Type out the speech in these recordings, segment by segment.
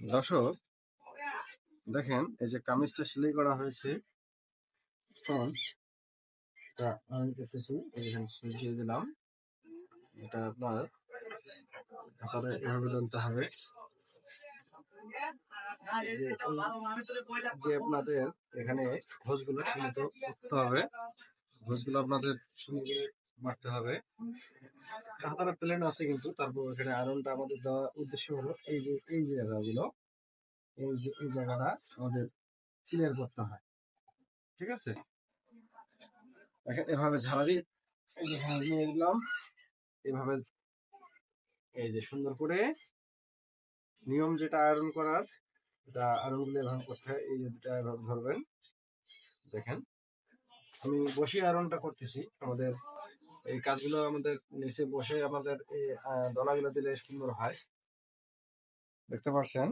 দর্শক, দেখেন, এই যে কামিজটা সেলাই করা হয়েছে। দিলাম। এটা আপনার হাতারে এভাবে টানতে হবে। যে আপনাদের এখানে ঘোষগুলো ঠিকমতো করতে হবে, ঘোষগুলো আপনাদের মারতে হবে। হাতারা প্লেন আছে কিন্তু, তারপর এখানে আয়রনটা আমাদের দেওয়ার উদ্দেশ্য হলো, এই যে, এই জায়গাগুলো, এই যে, এই জায়গাটা আমাদের ক্লিয়ার করতে হয়। ঠিক আছে? এখন এভাবে ঝাড়া দিয়ে, এই যে ঝাড়া দিয়ে দিলাম। এভাবে, এই যে সুন্দর করে নিয়ম যেটা আয়রন করার, এটা আয়রনগুলো এভাবে করতে হয়, এই যে দুটা ধরবেন। দেখেন, আমি বসে আয়রনটা করতেছি, আমাদের এই কাজগুলো আমাদের নিচে বসে আমাদের এই দলাগুলো দিলে সুন্দর হয়। দেখতে পাচ্ছেন?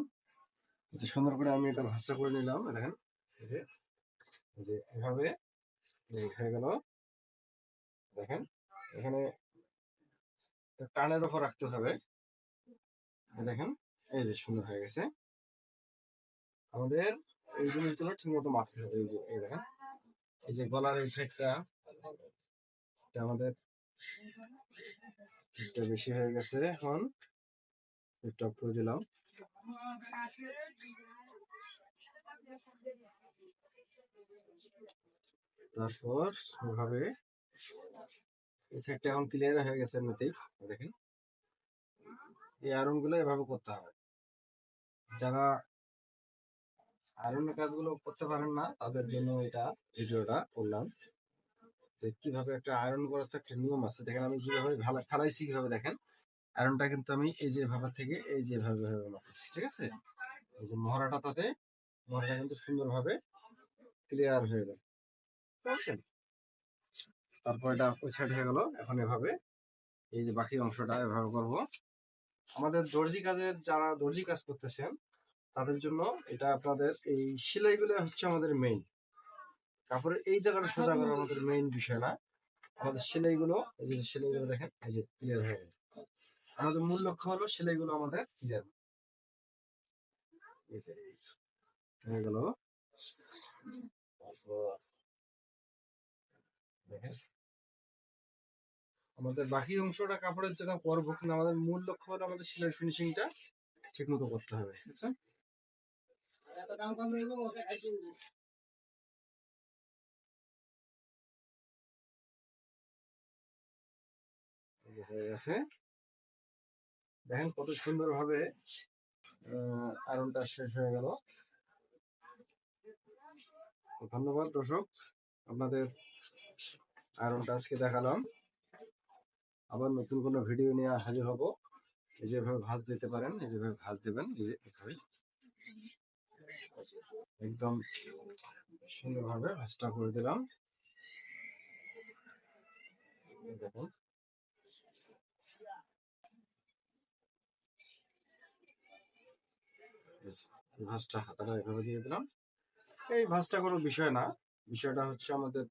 সুন্দর করে আমি এটা ভাষা করে নিলাম দেখেন। যে এভাবে হয়ে গেল। দেখেন, এখানে টানের ওপর রাখতে হবে। দেখেন, এই যে সুন্দর হয়ে গেছে। আমাদের এই জিনিসগুলো ঠিক মতো মারতে হবে। এই যে, এই দেখেন, এই যে গলার এই সাইডটা এটা আমাদের একটু বেশি হয়ে গেছে এখন। স্টপ করে দিলাম। তারপর এভাবে এই সাইডটা এখন ক্লিয়ার হয়ে গেছে এমনিতেই, দেখেন। এই আয়রনগুলো এভাবে করতে হবে। যারা আয়রনের কাজগুলো করতে পারেন না, তাদের জন্য এটা ভিডিওটা করলাম। কীভাবে একটা আয়রন করার একটা নিয়ম আছে। দেখেন আমি কীভাবে ফেলাইছি কীভাবে দেখেন? আয়রনটা কিন্তু আমি এই যে ভাবে থেকে এই যে ভাবে ভাবে মারতেছি ঠিক আছে? এই যে মহড়াটা তাতে, মহড়াটা কিন্তু সুন্দরভাবে ক্লিয়ার হয়ে গেল বুঝছেন তারপর এটা ওই সাইড হয়ে গেল, এখন এভাবে এই যে বাকি অংশটা এভাবে করব। আমাদের দর্জি কাজের যারা দর্জি কাজ করতেছেন, তাদের জন্য এটা আপনাদের এই সেলাইগুলো হচ্ছে আমাদের মেইন কাপড়ের এই জায়গাটা সোজা করা আমাদের মেইন বিষয় না। আমাদের সেলাইগুলো এই যে সেলাইগুলো দেখেন এই যে ক্লিয়ার হয়ে গেছে। আমাদের মূল লক্ষ্য হলো সেলাইগুলো আমাদের ক্লিয়ার এই যে হয়ে গেল। আমাদের বাকি অংশটা কাপড়ের জায়গা করব কিন্তু আমাদের মূল লক্ষ্য হলো আমাদের সেলাই ফিনিশিংটা ঠিক মতো করতে হবে বুঝছেন হয়ে গেছে। দেখেন কত সুন্দর ভাবে আয়রনটা শেষ হয়ে গেল। ধন্যবাদ, দর্শক। আপনাদের আয়রনটা আজকে দেখালাম। আবার নতুন কোনো ভিডিও নিয়ে হাজির হব। এই যেভাবে ভাঁজ দিতে পারেন, এই যেভাবে ভাঁজ দেবেন, এই যে এভাবে। একদম সুন্দরভাবে ভাঁজটা করে দিলাম। দেখুন। এই ভাঁজটা হাতাটা এভাবে দিয়ে দিলাম। এই ভাঁজটা কোনো বিষয় না। বিষয়টা হচ্ছে আমাদের